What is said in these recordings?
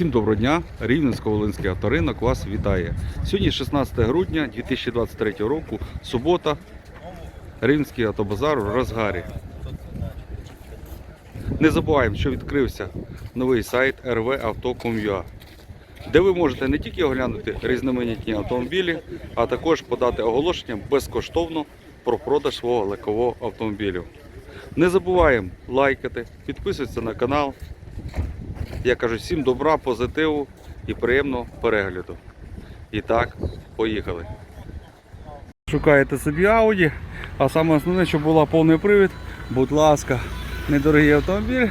Всім доброго дня! Рівненсько-Волинський авторинок вас вітає. Сьогодні 16 грудня 2023 року, субота. Рівненський автобазар в розгарі. Не забуваємо, що відкрився новий сайт rvauto.com.ua, де ви можете не тільки оглянути різноманітні автомобілі, а також подати оголошення безкоштовно про продаж свого легкового автомобілю. Не забуваємо лайкати, підписуватися на канал. Я кажу всім добра, позитиву і приємного перегляду. І так, поїхали. Шукаєте собі Audi, а саме основне, щоб була повний привід, будь ласка, недорогий автомобіль.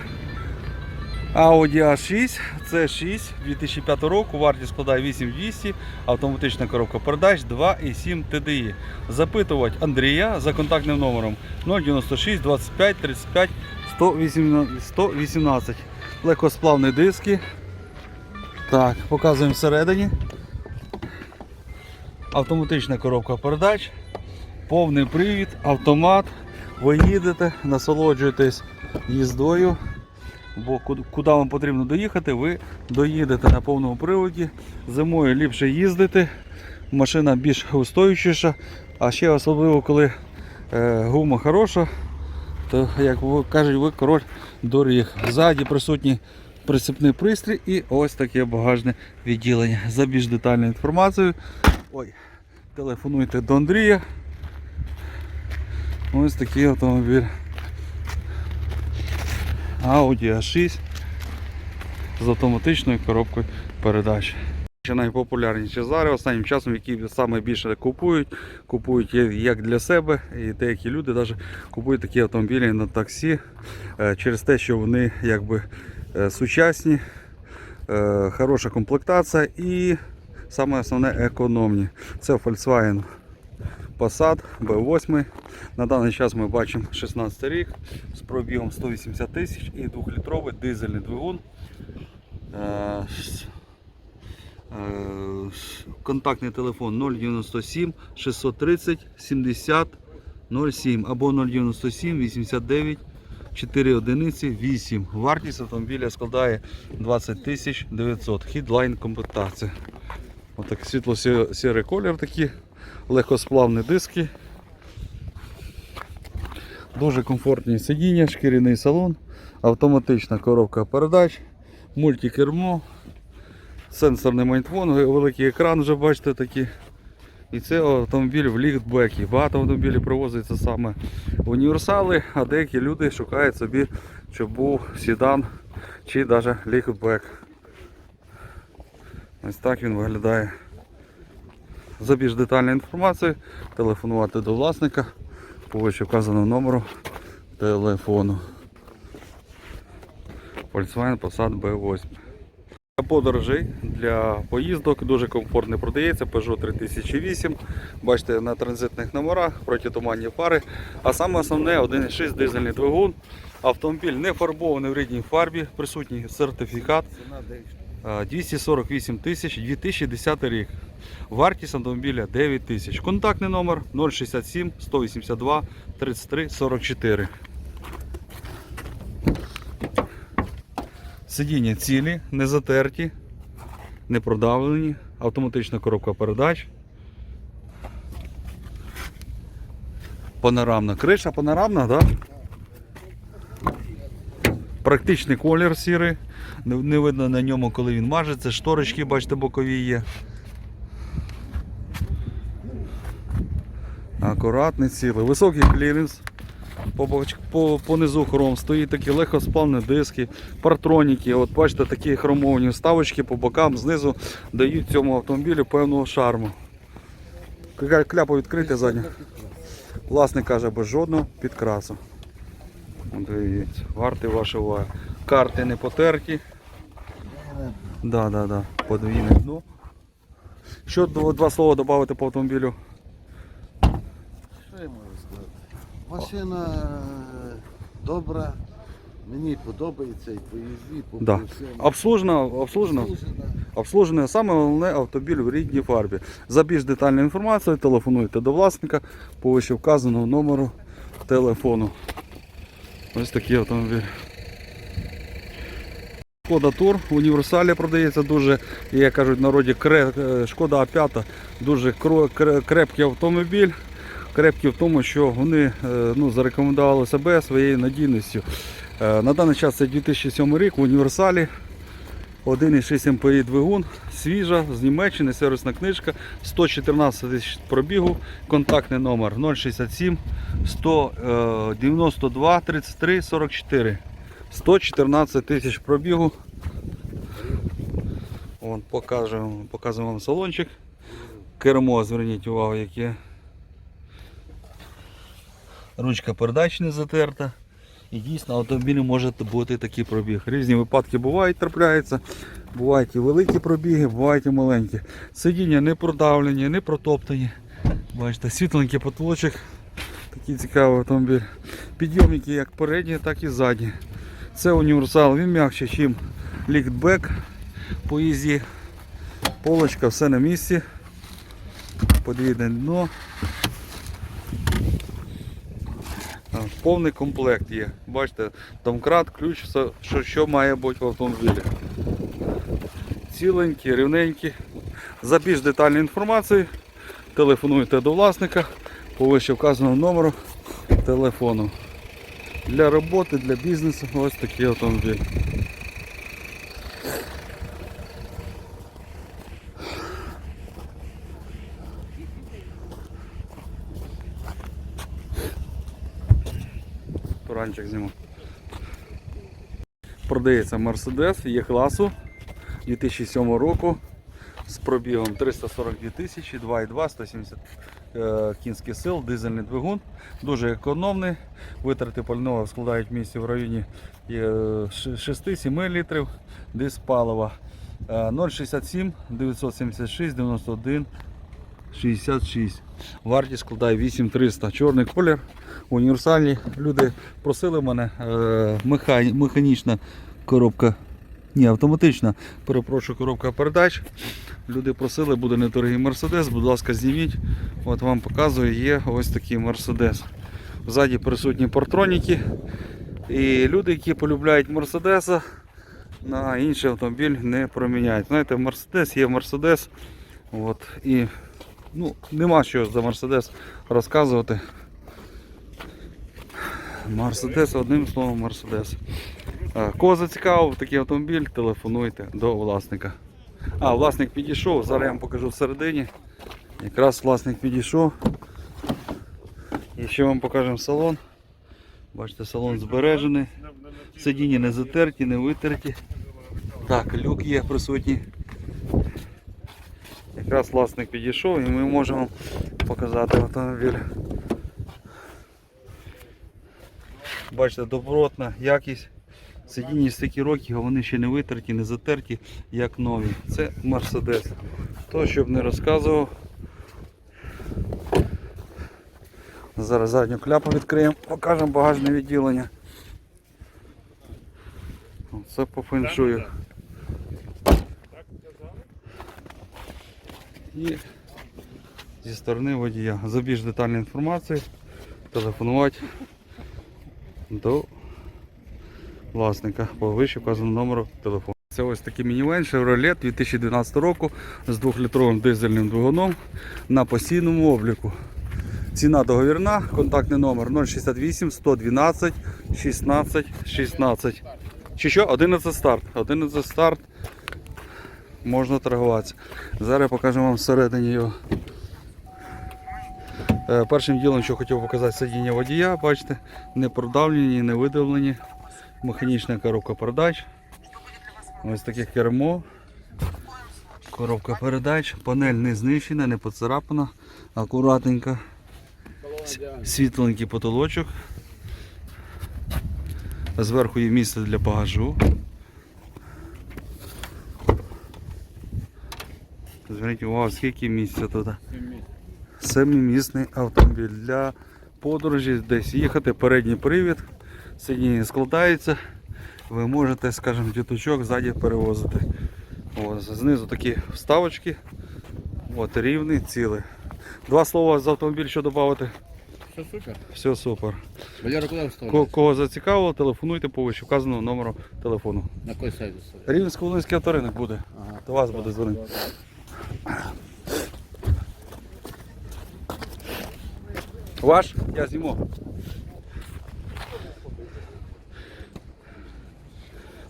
Audi A6, це 6 2005 року, вартість складає 8200, автоматична коробка передач 2,7 TDI. Запитувати Андрія за контактним номером 096 25 35 118. Легкосплавні диски. Так, показуємо всередині. Автоматична коробка передач, повний привід, автомат. Ви їдете, насолоджуєтесь їздою. Бо куди- куди вам потрібно доїхати, ви доїдете на повному приводі. Зимою ліпше їздити, машина більш устойчіша, а ще особливо, коли е, гума хороша, то, як кажуть, ви король доріг. Ззаді присутній прицепний пристрій і ось таке багажне відділення. За більш детальною інформацією. Ой, телефонуйте до Андрія. Ось такий автомобіль. Audi A6 з автоматичною коробкою передач. Ще найпопулярніші зараз останнім часом, які саме більше купують, купують як для себе, і деякі люди навіть купують такі автомобілі на таксі е, через те, що вони якби е, сучасні, е, хороша комплектація і саме основне економні. Це Volkswagen Passat B8. На даний час ми бачимо 16 рік з пробігом 180 тисяч і 2-літровий дизельний двигун. Е, Контактний телефон 097 630 70 07 або 097 89 4 одиниці 8. Вартість автомобіля складає 20 тисяч 900. Хідлайн комплектація. Отак світло-сірий колір такі, легкосплавні диски. Дуже комфортні сидіння, шкіряний салон, автоматична коробка передач, мультикермо, сенсорний майнтфон, великий екран вже бачите такі. І це автомобіль в ліфтбекі. Багато автомобілів привозиться саме в універсали, а деякі люди шукають собі, щоб був седан чи навіть ліфтбек. Ось так він виглядає. За більш детальною інформацією телефонувати до власника по вище вказаному номеру телефону. Volkswagen Passat B8. Подорожей для поїздок дуже комфортно продається Peugeot 3008. Бачите, на транзитних номерах протитуманні фари. А саме основне 1.6 дизельний двигун. Автомобіль не фарбований в рідній фарбі, присутній сертифікат. Е, 248 тисяч 2010 рік. Вартість автомобіля 9 тисяч. Контактний номер 067 182 33 44. Сидіння цілі, не затерті, не продавлені, автоматична коробка передач. Панорамна криша, панорамна, так? Практичний колір сірий. Не видно на ньому, коли він мажеться. Шторочки, бачите, бокові є. Акуратний цілий. Високий кліренс. По, по, по низу хром стоїть такі легкосплавні диски, партроніки. От бачите, такі хромовані вставочки по бокам знизу дають цьому автомобілю певного шарму. Кля- Кляпа відкрита задня. Власник каже без жодного підкрасу. Дивіться, варти ваші уваги. Карти не потерті. Да, да, да. Подвійне дно. Що два слова додати по автомобілю? Що я можу сказати? Машина е, добра, мені подобається і по їзді, і по Да. всьому. Обслужена, обслужена. Обслужена. Саме головне автомобіль в рідній фарбі. За більш детальною інформацією телефонуйте до власника по вище вказаного номеру телефону. Ось такий автомобіль. Шкода Тур в універсалі продається дуже, як кажуть в народі, е, Шкода А5, дуже крепкий автомобіль. Крепкі в тому, що вони е, ну, зарекомендували себе своєю надійністю. Е, На даний час це 2007 рік в універсалі. 1,6 МПІ двигун, свіжа, з Німеччини, сервісна книжка, 114 тисяч пробігу, контактний номер 067 192 33 44. 114 тисяч пробігу. Вон, покажемо, показуємо вам салончик. Кермо, зверніть увагу, яке. Ручка передач не затерта. І дійсно автомобілі може бути такий пробіг. Різні випадки бувають, трапляються. Бувають і великі пробіги, бувають і маленькі. Сидіння не продавлені, не протоптані. Бачите, світленький потолочок. Такий цікавий автомобіль. Підйомники як передні, так і задні. Це універсал, він м'якше, ніж ліфтбек по їзді. Полочка, все на місці. Подвійне дно. А, Повний комплект є. Бачите, домкрат, ключ, все, що, що має бути в автомобілі. Ціленькі, рівненькі. За більш детальною інформацією телефонуйте до власника по вище вказаному номеру телефону. Для роботи, для бізнесу ось такий автомобіль. Туранчик зніму. Продається Mercedes є класу 2007 року з пробігом 342 тисячі, 2,2, 170 е, кінських сил, дизельний двигун, дуже економний. Витрати пального складають в місті в районі е, 6-7 літрів диск палива. Е, 067 976 91 66. Вартість складає 8300. Чорний колір, універсальний. Люди просили мене е, механічна коробка. Ні, автоматична, перепрошую, коробка передач. Люди просили, буде недорогий Мерседес, будь ласка, зніміть. От вам показую, є ось такий Мерседес. Ззаді присутні партроніки. І люди, які полюбляють Мерседеса, на інший автомобіль не проміняють. Знаєте, Мерседес є Мерседес. От, і ну, нема що за Мерседес розказувати. Мерседес, одним словом, Мерседес. Кого зацікавив такий автомобіль, телефонуйте до власника. А, власник підійшов, зараз я вам покажу всередині. Якраз власник підійшов. І ще вам покажемо салон. Бачите, салон збережений. Сидіння не затерті, не витерті. Так, люк є присутній. Якраз власник підійшов і ми можемо показати автомобіль. Бачите, добротна якість. Сидіння стільки років, вони ще не витерті, не затерті, як нові. Це Мерседес. То, щоб не розказував. Зараз задню кляпу відкриємо, покажемо багажне відділення. Це по феншую. І зі сторони водія. За більш детальною інформацією телефонувати до власника по вище вказаному номеру телефону. Це ось такий мінівен Chevrolet 2012 року з 2-літровим дизельним двигуном на постійному обліку. Ціна договірна, контактний номер 068 112 16 16. Чи що? 11 старт. 11 старт. Можна торгуватися. Зараз покажу вам всередині його. Е, Першим ділом, що хотів показати сидіння водія, бачите, не продавлені, не видавлені. Механічна коробка передач. Ось таке кермо. Коробка передач, панель не знищена, не поцарапана, акуратненька. Світленький потолочок. Зверху є місце для багажу. Зверніть увагу, скільки місця тут. Семимісний автомобіль для подорожі, десь їхати, передній привід, сидіння складається. Ви можете, скажімо, діточок ззаді перевозити. От, знизу такі вставочки. От, рівний, цілий. Два слова за автомобіль, що додати. Все супер. Все супер. Валера, куди вставити? Кого зацікавило, телефонуйте по вище вказаному номеру телефону. На який сайт? Рівненсько-Волинський авторинок буде. Ага. До вас буде дзвонити. Ваш? Я зніму.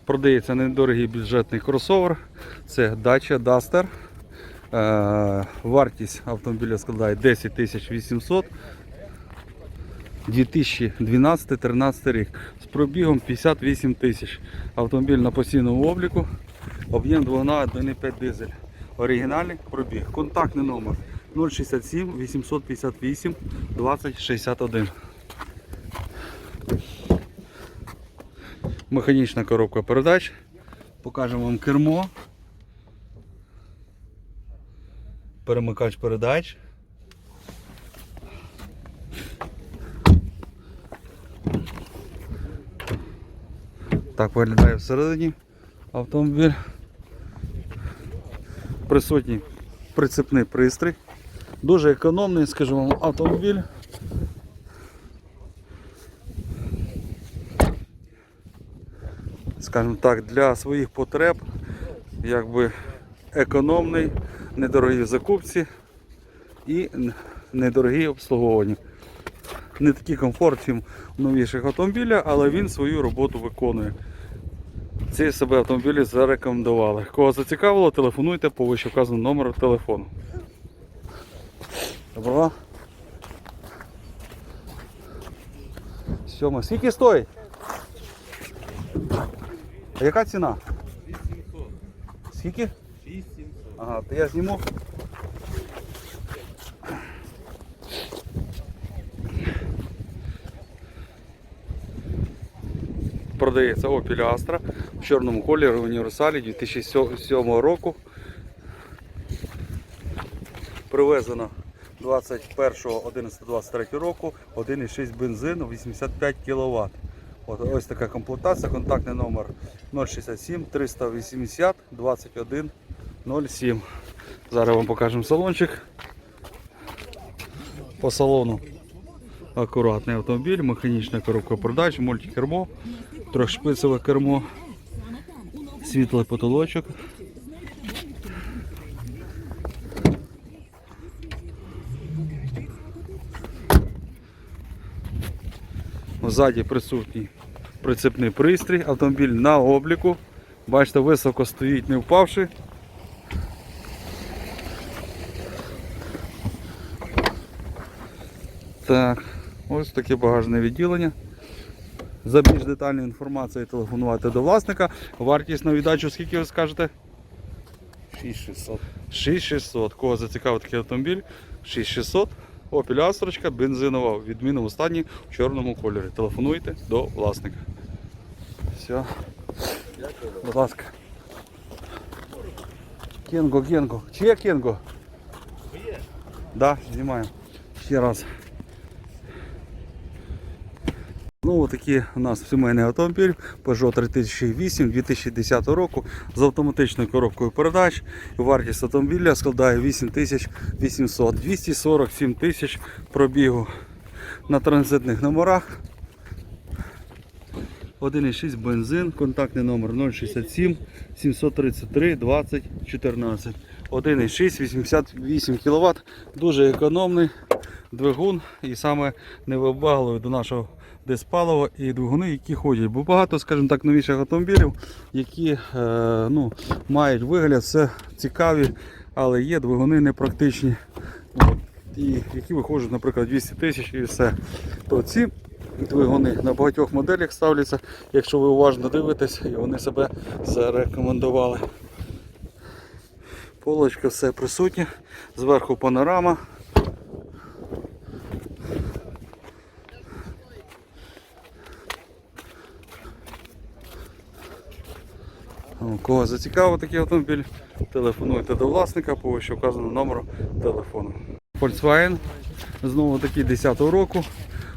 Продається недорогий бюджетний кросовер. Це Dacia Duster. Е, Вартість автомобіля складає 10 800. 2012-13 рік з пробігом 58 тисяч. Автомобіль на постійному обліку. Об'єм двигуна 1,5 дизель. Оригінальний пробіг. Контактний номер 067 858 2061. Механічна коробка передач. Покажемо вам кермо. Перемикач передач. Так виглядає всередині автомобіль. Присутній прицепний пристрій. Дуже економний, скажімо вам, автомобіль. Скажімо так, для своїх потреб якби економний, недорогий в закупці і недорогі в обслуговуванні. Не такий комфорт, чим в новіших автомобілях, але він свою роботу виконує. Ці себе автомобілі зарекомендували. Кого зацікавило, телефонуйте по вище вказаному номеру телефону. Доброго. Сьома. Скільки стоїть? А яка ціна? 6700. Скільки? 6700. Ага, то я зніму. Продається Opel Astra чорному кольорі універсалі 2007 року. Привезено 21.11.23 року 1,6 бензин 85 кВт. От, ось така комплектація, контактний номер 067 380 21 07. Зараз вам покажемо салончик. По салону акуратний автомобіль, механічна коробка передач, мультикермо, трьохшпицеве кермо, світлий потолочок. Ззаді присутній прицепний пристрій, автомобіль на обліку. Бачите, високо стоїть, не впавши. Так, ось таке багажне відділення. За більш детальною інформацією телефонувати до власника. Вартість на віддачу скільки ви скажете? 6600. 6600. Кого зацікавив такий автомобіль? 6600. Opel Astra, бензинова в відмінному стані в чорному кольорі. Телефонуйте до власника. Все. Дякую. Будь ласка. Кенго, Кенго. Чиє Кенго? Да, знімаємо. Ще раз. Ну, такий у нас сімейний автомобіль Peugeot 3008 2010 року з автоматичною коробкою передач. Вартість автомобіля складає 8800 247 тисяч пробігу на транзитних номерах. 1,6 бензин, контактний номер 067 733 20 14. 1,6 88 кВт, дуже економний двигун і саме невибагливий до нашого диспалива і двигуни, які ходять. Бо багато, скажімо так, новіших автомобілів, які е, ну, мають вигляд, все цікаві, але є двигуни непрактичні. І які виходять, наприклад, 200 тисяч і все. То ці двигуни на багатьох моделях ставляться, якщо ви уважно дивитесь, і вони себе зарекомендували. Полочка все присутнє, зверху панорама. О, Кого зацікавив такий автомобіль, телефонуйте до власника по вище вказаному номеру телефону. Volkswagen, знову таки 10 року,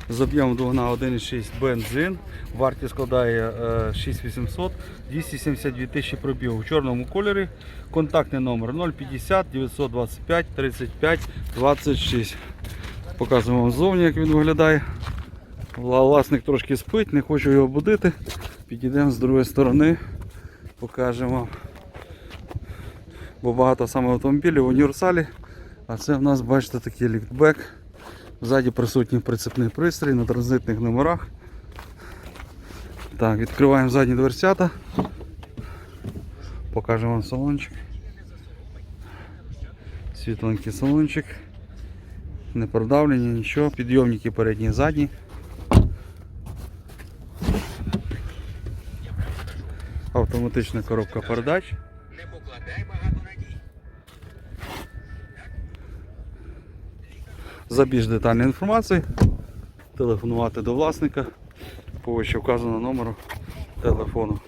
з об'ємом двигуна 1,6 бензин. Вартість складає е, 6800, 272 тисячі пробігу в чорному кольорі. Контактний номер 050 925 35 26. Показуємо вам ззовні, як він виглядає. Власник трошки спить, не хочу його будити. Підійдемо з другої сторони, покажемо. Бо багато саме автомобілів в універсалі. А це в нас, бачите, такий ліфтбек. Ззаді присутній прицепний пристрій на транзитних номерах. Так, відкриваємо задні дверцята. Покажемо вам салончик. Світленький салончик. Не продавлені, нічого. Підйомники передні і задні. Автоматична коробка передач. Не покладай багато надій. За більш детальною інформацією телефонувати до власника по вище вказаному номеру телефону.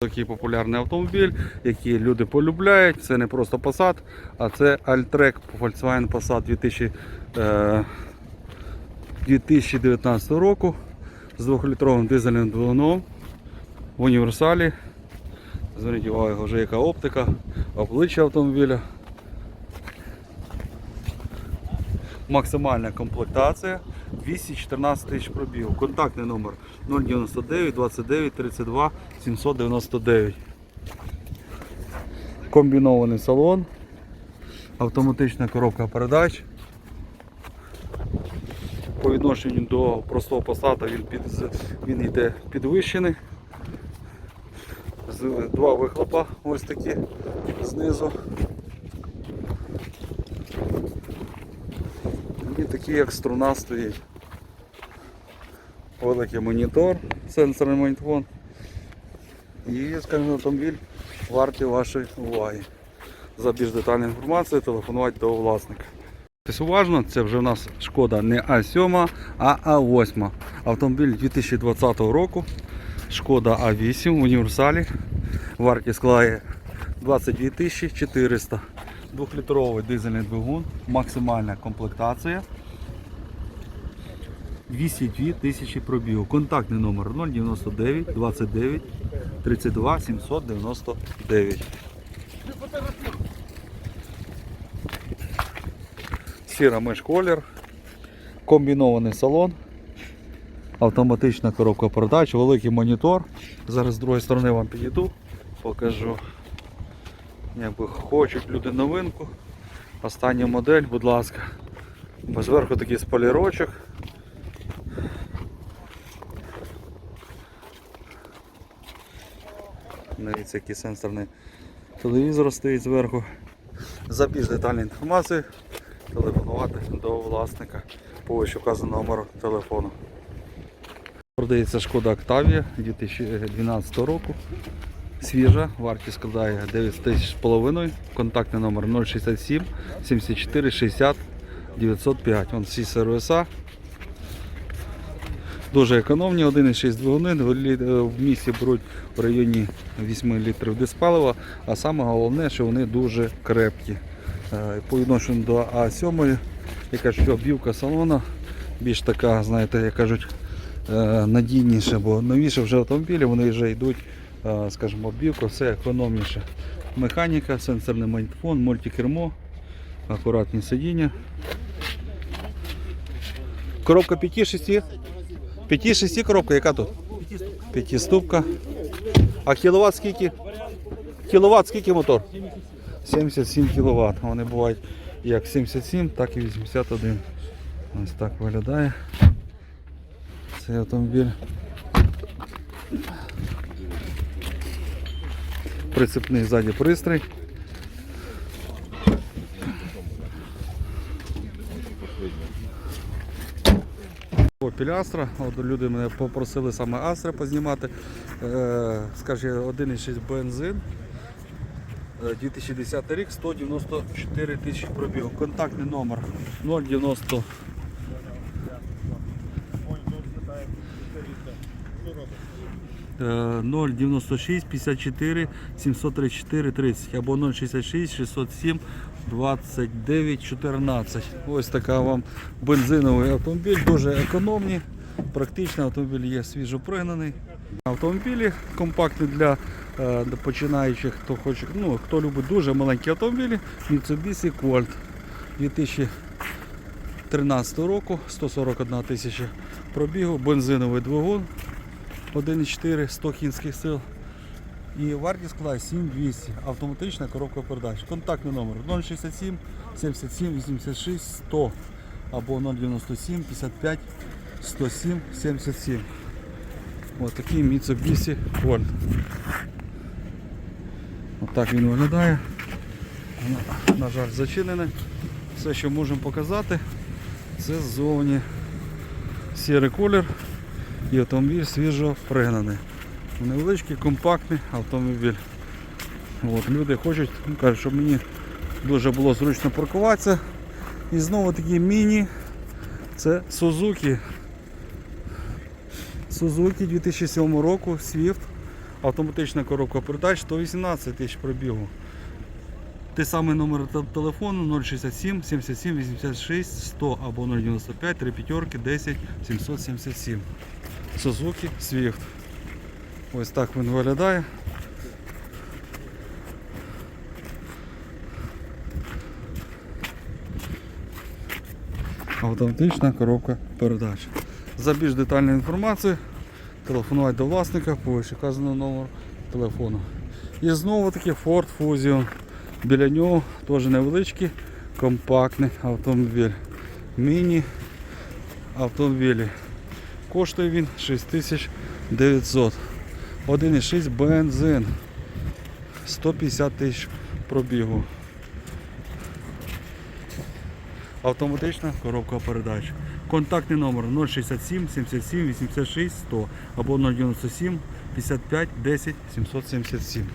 Такий популярний автомобіль, який люди полюбляють. Це не просто Passat, а це Alltrack Volkswagen Passat 2000, е, 2019 року з 2-літровим дизельним двигуном в універсалі. Зверніть увагу, вже яка оптика, обличчя автомобіля. Максимальна комплектація 214 тисяч пробігу. Контактний номер 099 29 32 799. Комбінований салон. Автоматична коробка передач. По відношенню до простого посада він, під, він йде підвищений. Два вихлопа ось такі знизу. І такий як струна стоїть. Великий монітор, сенсорний монітор. І, скажімо, автомобіль вартий вашої уваги. За більш детальну інформацію телефонувати до власника. Уважно, це вже в нас шкода не А7, а А8. Автомобіль 2020 року. Шкода А8 в універсалі. Вартість складає 22 400. Двохлітровий дизельний двигун, максимальна комплектація. 202 тисячі пробігу. Контактний номер 099 29 32 799. Сіра меж колір, комбінований салон, автоматична коробка передач, великий монітор. Зараз з другої сторони вам підійду, покажу. Якби хочуть люди новинку. Остання модель, будь ласка. Бо зверху такий спалірочок. Дивіться, який сенсорний телевізор стоїть зверху. За більш детальну інформацію телефонувати до власника по вказаному номеру телефону. Продається шкода Octavia 2012 року. Свіжа, вартість складає 9 тисяч з половиною. Контактний номер 067 74 60 905. Вон всі сервіса. Дуже економні, 1,6 двигуни, е, в місті беруть в районі 8 літрів диспалива, а саме головне, що вони дуже крепкі. Е, По відношенню до А7, як кажуть, обівка салона більш така, знаєте, як кажуть, е, надійніше, бо новіше вже автомобілі вони вже йдуть, скажімо, обівка, все економніше. Механіка, сенсорний мультифон, мультикермо, акуратні сидіння. Коробка 5-6? 5-6 коробка, яка тут? П'ятиступка. А кіловат скільки? Кіловат скільки мотор? 77 кВт. Вони бувають як 77, так і 81. Ось так виглядає цей автомобіль. Прицепний ззаді пристрій. Opel Astra. От люди мене попросили саме Astra познімати. Е, скажімо, 1,6 бензин. Е, 2010 рік, 194 тисячі пробігу. Контактний номер 090 096 54 734 30 або 066 607 29 14. Ось така вам бензиновий автомобіль, дуже економний, практичний автомобіль є свіжопригнаний. Автомобілі компактні для, е, починаючих, хто хоче, ну, хто любить дуже маленькі автомобілі, Mitsubishi Colt 2000 13 року, 141 тисяча пробігу, бензиновий двигун 1,4, 100 кінських сил. І вартість складає 7200, автоматична коробка передач. Контактний номер 067 77 86 100 або 097 55 107 77. Ось такий Mitsubishi Colt. Отак він виглядає. На жаль, зачинене. Все, що можемо показати, це ззовні сірий колір і автомобіль свіжо пригнаний. Невеличкий, компактний автомобіль. От, люди хочуть, ну, кажуть, щоб мені дуже було зручно паркуватися. І знову такі міні. Це Suzuki. Suzuki 2007 року, Swift. Автоматична коробка передач 118 тисяч пробігу. Той самий номер телефону 067 77 86 100 або 095 3 п'ятерки 10 777. Suzuki Swift. Ось так він виглядає. Автоматична коробка передач. За більш детальною інформацією телефонувати до власника по вищеказаному номеру телефону. І знову таки Ford Fusion. Біля нього теж невеличкий компактний автомобіль. Міні автомобілі. Коштує він 6900. 1,6 бензин. 150 тисяч пробігу. Автоматична коробка передач. Контактний номер 067 77 86 100 або 097 55 10 777.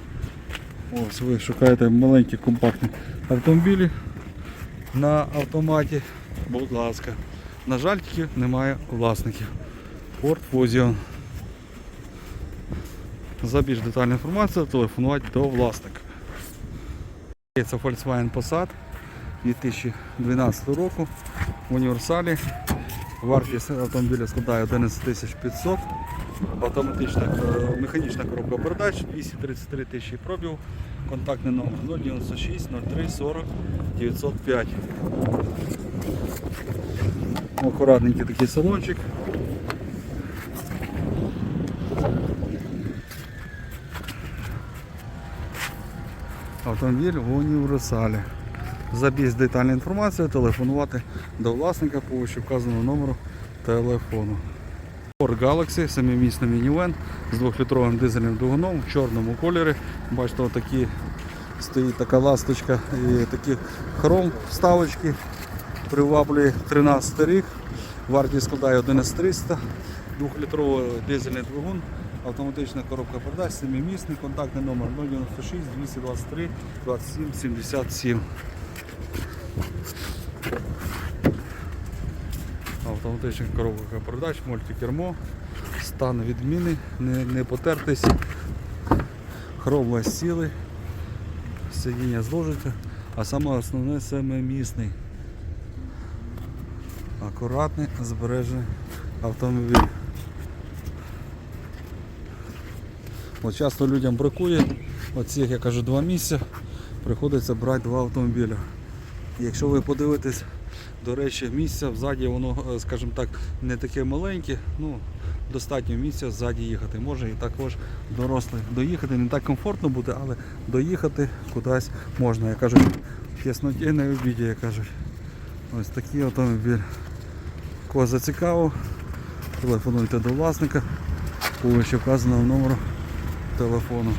Ось ви шукаєте маленькі компактні автомобілі на автоматі. Будь ласка. На жаль, тільки немає власників. Ford Fusion. За більш детальну інформацію телефонувати до власника. Це Volkswagen Passat 2012 року в універсалі. Вартість автомобіля складає 11 500. Автоматична е, механічна коробка передач 233 тисячі пробів. Контактний номер 096 03 40 905. Акуратненький такий салончик. Автомобіль в універсалі. За більш детальну інформацію телефонувати до власника по вказаному номеру телефону. Ford Galaxy, семимісний мінівен з 2-літровим дизельним двигуном в чорному кольорі. Бачите, отакі стоїть така ласточка і такі хром вставочки. Приваблює 13 рік. Вартість складає 11300, 2-літровий дизельний двигун, автоматична коробка передач, семимісний, контактний номер 096 223 27 77. Автоматична коробка передач, мультикермо, стан відміни, не, не потертись, хром цілий, сидіння зложите, а саме основне семимісний. Акуратний, збережений автомобіль. От часто людям бракує, оці, я кажу, два місця, приходиться брати два автомобіля. Якщо ви подивитесь, до речі, місця взаді, воно, е, скажімо так, не таке маленьке, ну, достатньо місця ззаді їхати. Може і також дорослий доїхати, не так комфортно буде, але доїхати кудись можна. Я кажу, в тісноті не обіді, як кажуть. Ось такий автомобіль. Кого зацікавив, телефонуйте до власника по вище вказаному номеру телефону.